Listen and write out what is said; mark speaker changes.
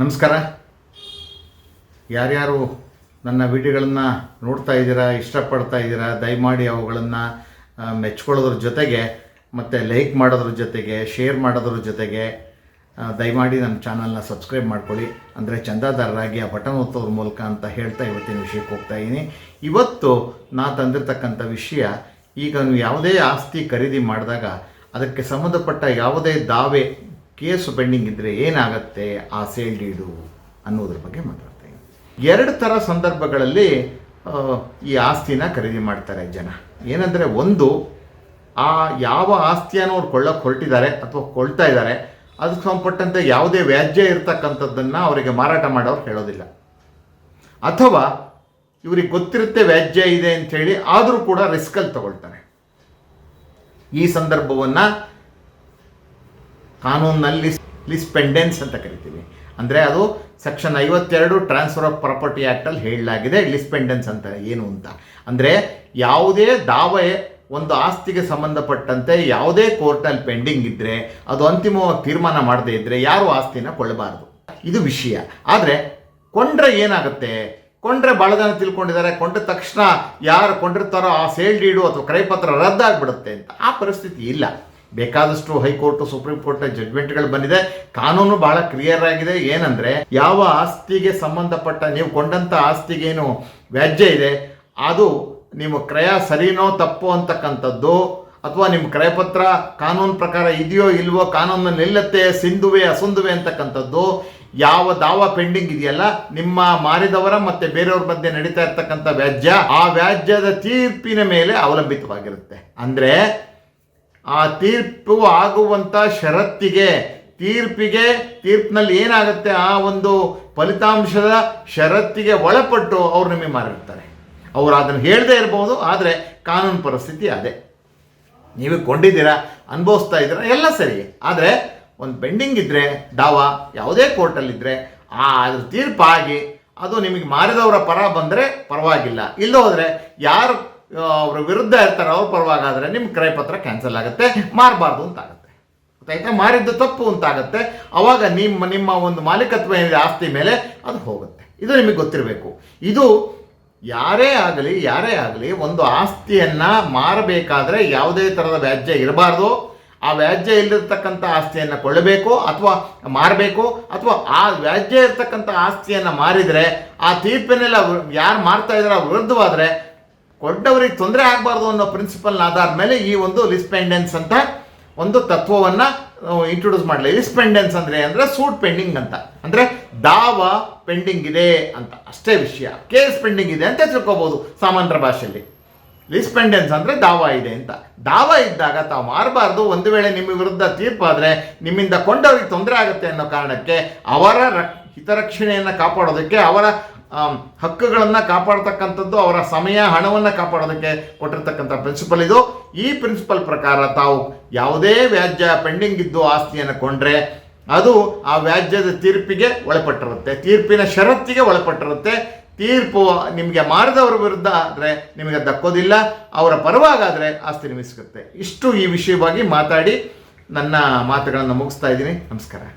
Speaker 1: ನಮಸ್ಕಾರ. ಯಾರ್ಯಾರು ನನ್ನ ವಿಡಿಯೋಗಳನ್ನು ನೋಡ್ತಾ ಇದ್ದೀರಾ, ಇಷ್ಟಪಡ್ತಾ ಇದ್ದೀರಾ, ದಯಮಾಡಿ ಅವುಗಳನ್ನು ಮೆಚ್ಕೊಳ್ಳೋದ್ರ ಜೊತೆಗೆ, ಮತ್ತು ಲೈಕ್ ಮಾಡೋದ್ರ ಜೊತೆಗೆ ಶೇರ್ ಮಾಡೋದ್ರ ಜೊತೆಗೆ ದಯಮಾಡಿ ನನ್ನ ಚಾನಲ್ನ ಸಬ್ಸ್ಕ್ರೈಬ್ ಮಾಡ್ಕೊಳ್ಳಿ. ಅಂದರೆ ಚಂದಾದಾರರಾಗಿ ಆ ಬಟನ್ ಒತ್ತೋದ್ರ ಮೂಲಕ ಅಂತ ಹೇಳ್ತಾ ಇವತ್ತಿನ ವಿಷಯಕ್ಕೆ ಹೋಗ್ತಾ ಇದ್ದೀನಿ. ಇವತ್ತು ನಾ ತಂದಿರತಕ್ಕಂಥ ವಿಷಯ, ಈಗ ನೀವು ಯಾವುದೇ ಆಸ್ತಿ ಖರೀದಿ ಮಾಡಿದಾಗ, ಅದಕ್ಕೆ ಸಂಬಂಧಪಟ್ಟ ಯಾವುದೇ ದಾವೆ ಕೇಸು ಪೆಂಡಿಂಗ್ ಇದ್ದರೆ ಏನಾಗುತ್ತೆ? ಆ ಸೇಲ್ ಡೀಡು ಅನ್ನೋದ್ರ ಬಗ್ಗೆ ಮಾತಾಡ್ತೀನಿ. ಎರಡು ಥರ ಸಂದರ್ಭಗಳಲ್ಲಿ ಈ ಆಸ್ತಿನ ಖರೀದಿ ಮಾಡ್ತಾರೆ ಜನ. ಏನಂದರೆ ಒಂದು, ಆ ಯಾವ ಆಸ್ತಿಯನ್ನು ಅವ್ರು ಕೊಳ್ಳಕ್ಕೆ ಹೊರಟಿದ್ದಾರೆ ಅಥವಾ ಕೊಳ್ತಾ ಇದ್ದಾರೆ, ಅದಕ್ಕೆ ಸಂಬಂಧಪಟ್ಟಂತೆ ಯಾವುದೇ ವ್ಯಾಜ್ಯ ಇರ್ತಕ್ಕಂಥದ್ದನ್ನು ಅವರಿಗೆ ಮಾರಾಟ ಮಾಡೋರು ಹೇಳೋದಿಲ್ಲ. ಅಥವಾ ಇವ್ರಿಗೆ ಗೊತ್ತಿರುತ್ತೆ ವ್ಯಾಜ್ಯ ಇದೆ ಅಂತ ಹೇಳಿ ಆದರೂ ಕೂಡ ರಿಸ್ಕಲ್ಲಿ ತಗೊಳ್ತಾರೆ. ಈ ಸಂದರ್ಭವನ್ನು ಕಾನೂನಿನಲ್ಲಿ ಲಿಸ್ಪೆಂಡೆನ್ಸ್ ಅಂತ ಕರಿತೀವಿ. ಅಂದರೆ ಅದು ಸೆಕ್ಷನ್ ಐವತ್ತೆರಡು ಟ್ರಾನ್ಸ್ಫರ್ ಆಫ್ ಪ್ರಾಪರ್ಟಿ ಆ್ಯಕ್ಟಲ್ಲಿ ಹೇಳಲಾಗಿದೆ ಲಿಸ್ಪೆಂಡೆನ್ಸ್ ಅಂತ ಏನು ಅಂತ. ಅಂದರೆ ಯಾವುದೇ ದಾವೆ ಒಂದು ಆಸ್ತಿಗೆ ಸಂಬಂಧಪಟ್ಟಂತೆ ಯಾವುದೇ ಕೋರ್ಟಲ್ಲಿ ಪೆಂಡಿಂಗ್ ಇದ್ದರೆ ಅದು ಅಂತಿಮವಾಗಿ ತೀರ್ಮಾನ ಮಾಡದೇ ಇದ್ದರೆ ಯಾರು ಆಸ್ತಿನ ಕೊಳ್ಳಬಾರದು. ಇದು ವಿಷಯ. ಆದರೆ ಕೊಂಡ್ರೆ ಏನಾಗುತ್ತೆ? ಕೊಂಡ್ರೆ ಭಾಳ ಜನ ತಿಳ್ಕೊಂಡಿದ್ದಾರೆ ಕೊಂಡ ತಕ್ಷಣ ಯಾರು ಕೊಂಡಿರ್ತಾರೋ ಆ ಸೇಲ್ ಡೀಡು ಅಥವಾ ಕ್ರೈಪತ್ರ ರದ್ದಾಗ್ಬಿಡುತ್ತೆ ಅಂತ ಆ ಪರಿಸ್ಥಿತಿ ಇಲ್ಲ. ಬೇಕಾದಷ್ಟು ಹೈಕೋರ್ಟ್, ಸುಪ್ರೀಂ ಕೋರ್ಟ್ ಜಡ್ಮೆಂಟ್ಗಳು ಬಂದಿದೆ. ಕಾನೂನು ಬಹಳ ಕ್ಲಿಯರ್ ಆಗಿದೆ. ಏನಂದ್ರೆ, ಯಾವ ಆಸ್ತಿಗೆ ಸಂಬಂಧಪಟ್ಟ, ನೀವು ಕೊಂಡಂತ ಆಸ್ತಿಗೇನು ವ್ಯಾಜ್ಯ ಇದೆ, ಅದು ನಿಮ್ಮ ಕ್ರಯ ಸರಿನೋ ತಪ್ಪೋ ಅಂತಕ್ಕಂಥದ್ದು, ಅಥವಾ ನಿಮ್ಮ ಕ್ರಯಪತ್ರ ಕಾನೂನು ಪ್ರಕಾರ ಇದೆಯೋ ಇಲ್ವೋ ಕಾನೂನು ನಿಲ್ಲತ್ತೆ, ಸಿಂಧುವೆ ಅಸಂದುವೆ ಅಂತಕ್ಕಂಥದ್ದು, ಯಾವ ದಾವ ಪೆಂಡಿಂಗ್ ಇದೆಯಲ್ಲ, ನಿಮ್ಮ ಮಾರಿದವರ ಮತ್ತೆ ಬೇರೆಯವ್ರ ಮಧ್ಯೆ ನಡೀತಾ ಇರ್ತಕ್ಕಂಥ ವ್ಯಾಜ್ಯ, ಆ ವ್ಯಾಜ್ಯದ ತೀರ್ಪಿನ ಮೇಲೆ ಅವಲಂಬಿತವಾಗಿರುತ್ತೆ. ಅಂದ್ರೆ ಆ ತೀರ್ಪು ಆಗುವಂಥ ಷರತ್ತಿಗೆ, ತೀರ್ಪಿಗೆ, ತೀರ್ಪಿನಲ್ಲಿ ಏನಾಗುತ್ತೆ ಆ ಒಂದು ಫಲಿತಾಂಶದ ಷರತ್ತಿಗೆ ಒಳಪಟ್ಟು ಅವ್ರು ನಿಮಗೆ ಮಾರಿರ್ತಾರೆ. ಅವರು ಅದನ್ನು ಹೇಳದೇ ಇರಬಹುದು ಆದರೆ ಕಾನೂನು ಪರಿಸ್ಥಿತಿ ಅದೇ. ನೀವು ಕೊಂಡಿದ್ದೀರಾ, ಅನುಭವಿಸ್ತಾ ಇದ್ದೀರಾ, ಎಲ್ಲ ಸರಿ. ಆದರೆ ಒಂದು ಪೆಂಡಿಂಗ್ ಇದ್ದರೆ ದಾವ, ಯಾವುದೇ ಕೋರ್ಟಲ್ಲಿದ್ದರೆ ಆ ಅದ್ರ ತೀರ್ಪಾಗಿ ಅದು ನಿಮಗೆ ಮಾರಿದವರ ಪರ ಬಂದರೆ ಪರವಾಗಿಲ್ಲ. ಇಲ್ಲ ಹೋದರೆ ಯಾರು ಅವ್ರ ವಿರುದ್ಧ ಇರ್ತಾರೆ, ಅವ್ರ ಪರವಾಗಾದರೆ ನಿಮ್ಮ ಕ್ರಯಪತ್ರ ಕ್ಯಾನ್ಸಲ್ ಆಗುತ್ತೆ, ಮಾರಬಾರ್ದು ಅಂತ ಆಗುತ್ತೆ ಗೊತ್ತಾಯ್ತಾ? ಮಾರಿದ್ದು ತಪ್ಪು ಅಂತ ಆಗುತ್ತೆ ಅವಾಗ ನಿಮ್ಮ ನಿಮ್ಮ ಒಂದು ಮಾಲೀಕತ್ವ ಏನಿದೆ, ಆಸ್ತಿ ಮೇಲೆ ಅದು ಹೋಗುತ್ತೆ. ಇದು ನಿಮಗೆ ಗೊತ್ತಿರಬೇಕು. ಇದು ಯಾರೇ ಆಗಲಿ ಯಾರೇ ಆಗಲಿ ಒಂದು ಆಸ್ತಿಯನ್ನ ಮಾರಬೇಕಾದ್ರೆ ಯಾವುದೇ ಥರದ ವ್ಯಾಜ್ಯ ಇರಬಾರ್ದು. ಆ ವ್ಯಾಜ್ಯ ಇಲ್ಲಿರ್ತಕ್ಕಂಥ ಆಸ್ತಿಯನ್ನು ಕೊಳ್ಳಬೇಕು ಅಥವಾ ಮಾರಬೇಕು ಅಥವಾ ಆ ವ್ಯಾಜ್ಯ ಇರ್ತಕ್ಕಂಥ ಆಸ್ತಿಯನ್ನು ಮಾರಿದರೆ, ಆ ತೀರ್ಪಿನೆಲ್ಲ ಯಾರು ಮಾರ್ತಾ ಇದ್ದಾರೆ ಅವ್ರ ವಿರುದ್ಧವಾದರೆ ಕೊಂಡವರಿಗೆ ತೊಂದರೆ ಆಗಬಾರ್ದು ಅನ್ನೋ ಪ್ರಿನ್ಸಿಪಲ್ನ ಆಧಾರದ ಮೇಲೆ ಈ ಒಂದು ಲಿಸ್ಪೆಂಡೆನ್ಸ್ ಅಂತ ಒಂದು ತತ್ವವನ್ನು ಇಂಟ್ರೊಡ್ಯೂಸ್ ಮಾಡಲಿ. ಲಿಸ್ಪೆಂಡೆನ್ಸ್ ಅಂದರೆ ಅಂದರೆ ಸೂಟ್ ಪೆಂಡಿಂಗ್ ಅಂತ. ಅಂದರೆ ದಾವ ಪೆಂಡಿಂಗ್ ಇದೆ ಅಂತ. ಅಷ್ಟೇ ವಿಷಯ. ಕೇಸ್ ಪೆಂಡಿಂಗ್ ಇದೆ ಅಂತ ತಿಳ್ಕೊಬೋದು ಸಾಮಾನ್ಯ ಭಾಷೆಯಲ್ಲಿ. ಲಿಸ್ಪೆಂಡೆನ್ಸ್ ಅಂದರೆ ದಾವ ಇದೆ ಅಂತ. ದಾವ ಇದ್ದಾಗ ತಾವು ಮಾರಬಾರ್ದು. ಒಂದು ವೇಳೆ ನಿಮ್ಮ ವಿರುದ್ಧ ತೀರ್ಪಾದರೆ ನಿಮ್ಮಿಂದ ಕೊಂಡವರಿಗೆ ತೊಂದರೆ ಆಗುತ್ತೆ ಅನ್ನೋ ಕಾರಣಕ್ಕೆ ಅವರ ರ- ಹಿತರಕ್ಷಣೆಯನ್ನು ಕಾಪಾಡೋದಕ್ಕೆ ಅವರ ಹಕ್ಕುಗಳನ್ನು ಕಾಪಾಡ್ತಕ್ಕಂಥದ್ದು ಅವರ ಸಮಯ, ಹಣವನ್ನು ಕಾಪಾಡೋದಕ್ಕೆ ಕೊಟ್ಟಿರ್ತಕ್ಕಂಥ ಪ್ರಿನ್ಸಿಪಲ್ ಇದು. ಈ ಪ್ರಿನ್ಸಿಪಲ್ ಪ್ರಕಾರ ತಾವು ಯಾವುದೇ ವ್ಯಾಜ್ಯ ಪೆಂಡಿಂಗ್ ಇದ್ದು ಆಸ್ತಿಯನ್ನು ಕೊಂಡ್ರೆ ಅದು ಆ ವ್ಯಾಜ್ಯದ ತೀರ್ಪಿಗೆ ಒಳಪಟ್ಟಿರುತ್ತೆ. ತೀರ್ಪಿನ ಷರತ್ತಿಗೆ ಒಳಪಟ್ಟಿರುತ್ತೆ. ತೀರ್ಪು ನಿಮಗೆ ಮಾರಿದವರ ವಿರುದ್ಧ ಆದರೆ ನಿಮಗೆ ದಕ್ಕೋದಿಲ್ಲ. ಅವರ ಪರವಾಗಾದರೆ ಆಸ್ತಿ ನಿಮಗೆ ಸಿಗುತ್ತೆ ಇಷ್ಟು ಈ ವಿಷಯವಾಗಿ ಮಾತಾಡಿ ನನ್ನ ಮಾತುಗಳನ್ನು ಮುಗಿಸ್ತಾ ಇದ್ದೀನಿ. ನಮಸ್ಕಾರ.